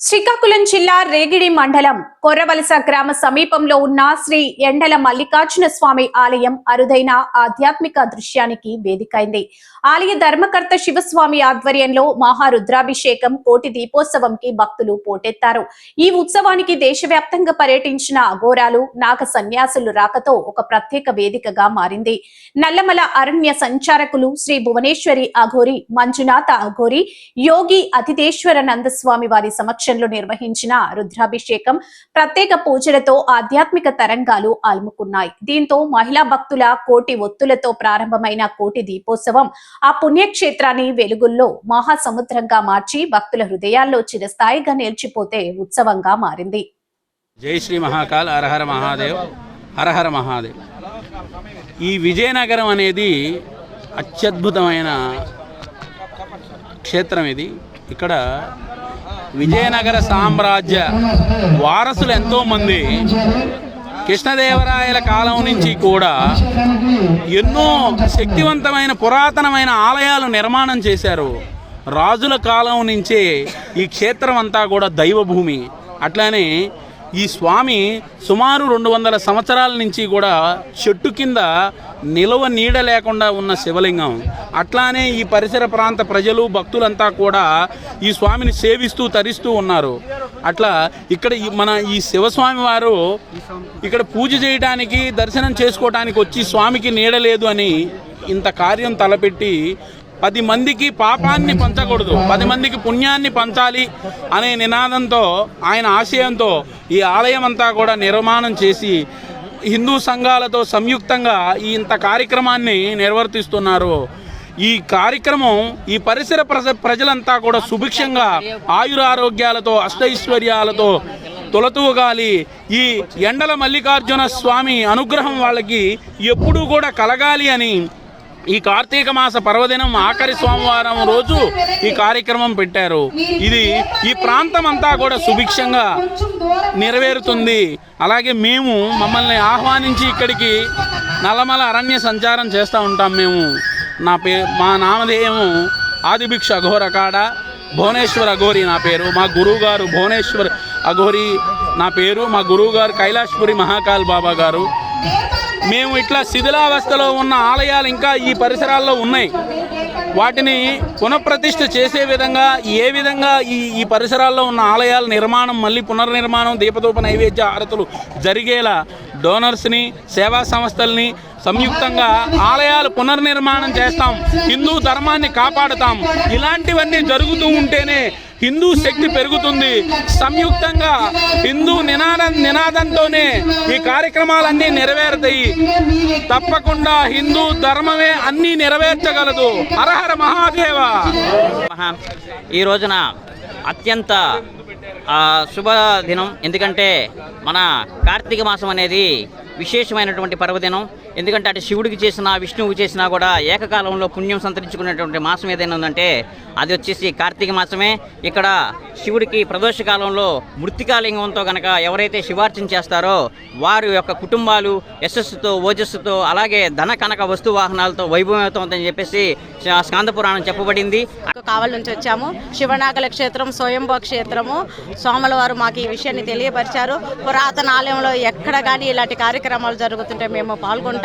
శ్రీకాకుళం జిల్లా రేగిడి మండలం కొర్రవలస గ్రామ సమీపంలో ఉన్న శ్రీ ఎండల మల్లికార్జున స్వామి ఆలయం అరుదైన ఆధ్యాత్మిక దృశ్యానికి వేదికైంది. ఆలయ ధర్మకర్త శివస్వామి ఆధ్వర్యంలో మహారుద్రాభిషేకం కోటి దీపోత్సవంకి భక్తులు పోటెత్తారు. ఈ ఉత్సవానికి దేశవ్యాప్తంగా పర్యటించిన అఘోరాలు నాగ సన్యాసులు రాకతో ఒక ప్రత్యేక వేదికగా మారింది. నల్లమల అరణ్య సంచారకులు శ్రీ భువనేశ్వరి అఘోరి మంజునాథ అఘోరి యోగి అతిథేశ్వర నందస్వామి వారి సమక్షంలో నిర్వహించిన రుద్రాభిషేకం ప్రత్యేక పూజలతో ఆధ్యాత్మిక తరంగాలు అలుముకున్నాయి దీంతో మహిళా భక్తుల కోటి ఒత్తులతో ప్రారంభమైన కోటి దీపోత్సవం ఆ పుణ్యక్షేత్రాన్ని వెలుగుల్లో మహాసముద్రంగా మార్చి భక్తుల హృదయాల్లో చిరస్థాయిగా నిలిచిపోతే ఉత్సవంగా మారింది. జై శ్రీ మహాకాల్ హరహర మహాదేవ్ హరహర మహాదేవ్. ఈ విజయనగరం అనేది అత్యద్భుతమైన క్షేత్రం ఇది. ఇక్కడ విజయనగర సామ్రాజ్య వారసులు ఎంతోమంది. కృష్ణదేవరాయల కాలం నుంచి కూడా ఎన్నో శక్తివంతమైన పురాతనమైన ఆలయాలు నిర్మాణం చేశారు. రాజుల కాలం నుంచే ఈ క్షేత్రం అంతా కూడా దైవభూమి. అట్లానే ఈ స్వామి సుమారు రెండు వందల సంవత్సరాల నుంచి కూడా చెట్టు కింద నిలవ నీడ లేకుండా ఉన్న శివలింగం. అట్లానే ఈ పరిసర ప్రాంత ప్రజలు భక్తులంతా కూడా ఈ స్వామిని సేవిస్తూ తరిస్తూ ఉన్నారు. అట్లా ఇక్కడ ఈ మన ఈ శివస్వామి వారు ఇక్కడ పూజ చేయడానికి దర్శనం చేసుకోవడానికి వచ్చి స్వామికి నీడ లేదు అని ఇంత కార్యం తలపెట్టి పది మందికి పాపాన్ని పంచకూడదు పది మందికి పుణ్యాన్ని పంచాలి అనే నినాదంతో ఆయన ఆశయంతో ఈ ఆలయం అంతా కూడా నిర్మాణం చేసి హిందూ సంఘాలతో సంయుక్తంగా ఈ ఇంత కార్యక్రమాన్ని నిర్వర్తిస్తున్నారు. ఈ కార్యక్రమం ఈ పరిసర ప్రజ ప్రజలంతా కూడా సుభిక్షంగా ఆయురారోగ్యాలతో అష్టైశ్వర్యాలతో తొలతూగాలి. ఈ ఎండల మల్లికార్జున స్వామి అనుగ్రహం వాళ్ళకి ఎప్పుడూ కూడా కలగాలి అని ఈ కార్తీక మాస పర్వదినం ఆఖరి సోమవారం రోజు ఈ కార్యక్రమం పెట్టారు. ఇది ఈ ప్రాంతం అంతా కూడా సుభిక్షంగా నెరవేరుతుంది. అలాగే మేము మమ్మల్ని ఆహ్వానించి ఇక్కడికి నల్లమల అరణ్య సంచారం చేస్తూ ఉంటాం మేము. నా పే మా నామధేయము ఆదిభిక్ష అఘోర కాడ భువనేశ్వర్ అఘోరి నా పేరు. మా గురువు గారు భువనేశ్వర్ అఘోరి నా పేరు. మా గురువు గారు కైలాష్పురి మహాకాల్ బాబా గారు. మేము ఇట్లా శిథిలావస్థలో ఉన్న ఆలయాలు ఇంకా ఈ పరిసరాల్లో ఉన్నాయి. వాటిని పునఃప్రతిష్ఠ చేసే విధంగా ఏ విధంగా ఈ ఈ పరిసరాల్లో ఉన్న ఆలయాల నిర్మాణం మళ్ళీ పునర్నిర్మాణం దీపదూప నైవేద్య హారతులు జరిగేలా డోనర్స్ని సేవా సంస్థల్ని సంయుక్తంగా ఆలయాలు పునర్నిర్మాణం చేస్తాం హిందూ ధర్మాన్ని కాపాడుతాం ఇలాంటివన్నీ జరుగుతూ ఉంటేనే హిందూ శక్తి పెరుగుతుంది. సంయుక్తంగా హిందూ నినాద నినాదంతోనే ఈ కార్యక్రమాలన్నీ నెరవేరుతాయి. తప్పకుండా హిందూ ధర్మమే అన్నీ నెరవేర్చగలదు. హరహర మహాదేవ. మహా ఈ రోజున అత్యంత శుభ దినం. ఎందుకంటే మన కార్తీక మాసం అనేది విశేషమైనటువంటి పర్వదినం. ఎందుకంటే అటు శివుడికి చేసినా విష్ణువుకి చేసినా కూడా ఏకకాలంలో పుణ్యం సంతరించుకునేటువంటి మాసం ఏదైనా ఉందంటే అది వచ్చేసి కార్తీక మాసమే. ఇక్కడ శివుడికి ప్రదోష కాలంలో మృతికాలింగంతో కనుక ఎవరైతే శివార్చన చేస్తారో వారి యొక్క కుటుంబాలు యశస్సుతో ఓజస్సుతో అలాగే ధన కనక వస్తు వాహనాలతో వైభవమవుతుందని చెప్పేసి స్కాంద పురాణం చెప్పబడింది. కావలి నుంచి వచ్చాము. శివనాగల క్షేత్రం స్వయంభూ క్షేత్రము. స్వాముల వారు మాకు ఈ విషయాన్ని తెలియపరిచారు. పురాతన ఆలయంలో ఎక్కడ కానీ ఇలాంటి కార్యక్రమాలు జరుగుతుంటే మేము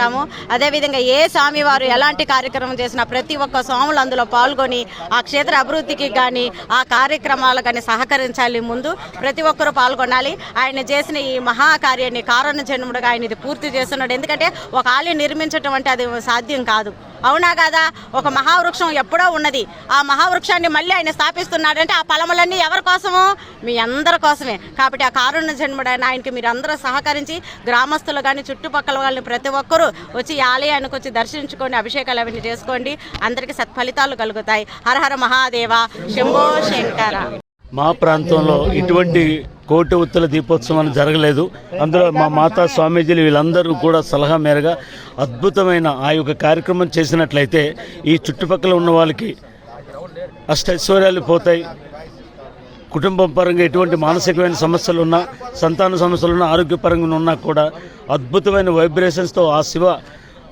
ఉంటాము అదేవిధంగా ఏ స్వామి వారు ఎలాంటి కార్యక్రమం చేసినా ప్రతి ఒక్క స్వాములు అందులో పాల్గొని ఆ క్షేత్ర అభివృద్ధికి కానీ ఆ కార్యక్రమాలు కానీ సహకరించాలి ముందు ప్రతి ఒక్కరూ పాల్గొనాలి. ఆయన చేసిన ఈ మహాకార్యాన్ని కారణ జన్ముడుగా ఆయన ఇది పూర్తి చేస్తున్నాడు. ఎందుకంటే ఒక ఆలయం నిర్మించడం అంటే అది సాధ్యం కాదు. అవునా కాదా? ఒక మహావృక్షం ఎప్పుడో ఉన్నది. ఆ మహావృక్షాన్ని మళ్ళీ ఆయన స్థాపిస్తున్నాడంటే ఆ ఫలములన్నీ ఎవరి కోసము? మీ అందరి కోసమే. కాబట్టి ఆ కారుణ్య జన్ముడైన ఆయనకి మీరు అందరూ సహకరించి గ్రామస్తులు కానీ చుట్టుపక్కల వాళ్ళని ప్రతి ఒక్కరూ వచ్చి ఈ ఆలయానికి వచ్చి దర్శించుకొని అభిషేకాలు అవన్నీ చేసుకోండి. అందరికీ సత్ఫలితాలు కలుగుతాయి. హరహర మహాదేవ. శంభో శంకర. మా ప్రాంతంలో ఇటువంటి కోటి ఉత్తల దీపోత్సవం జరగలేదు. అందులో మా మాతా స్వామీజీలు వీళ్ళందరూ కూడా సలహా మేరగా అద్భుతమైన ఆ యొక్క కార్యక్రమం చేసినట్లయితే ఈ చుట్టుపక్కల ఉన్న వాళ్ళకి అష్టైశ్వర్యాలు పోతాయి. కుటుంబం పరంగా ఎటువంటి మానసికమైన సమస్యలు ఉన్నా సంతాన సమస్యలు ఉన్నా ఆరోగ్యపరంగా ఉన్నా కూడా అద్భుతమైన వైబ్రేషన్స్తో ఆ శివ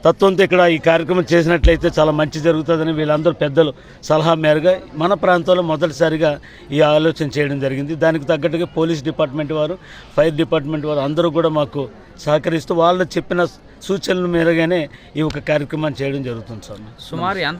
తత్వంతో ఇక్కడ ఈ కార్యక్రమం చేసినట్లయితే చాలా మంచి జరుగుతుందని వీళ్ళందరూ పెద్దలు సలహా మేరగా మన ప్రాంతంలో మొదటిసారిగా ఈ ఆలోచన చేయడం జరిగింది. దానికి తగ్గట్టుగా పోలీస్ డిపార్ట్మెంట్ వారు ఫైర్ డిపార్ట్మెంట్ వారు అందరూ కూడా మాకు సహకరిస్తూ వాళ్ళు చెప్పిన సూచనల మేరగానే ఈ ఒక కార్యక్రమాన్ని చేయడం జరుగుతుంది సార్. సుమారు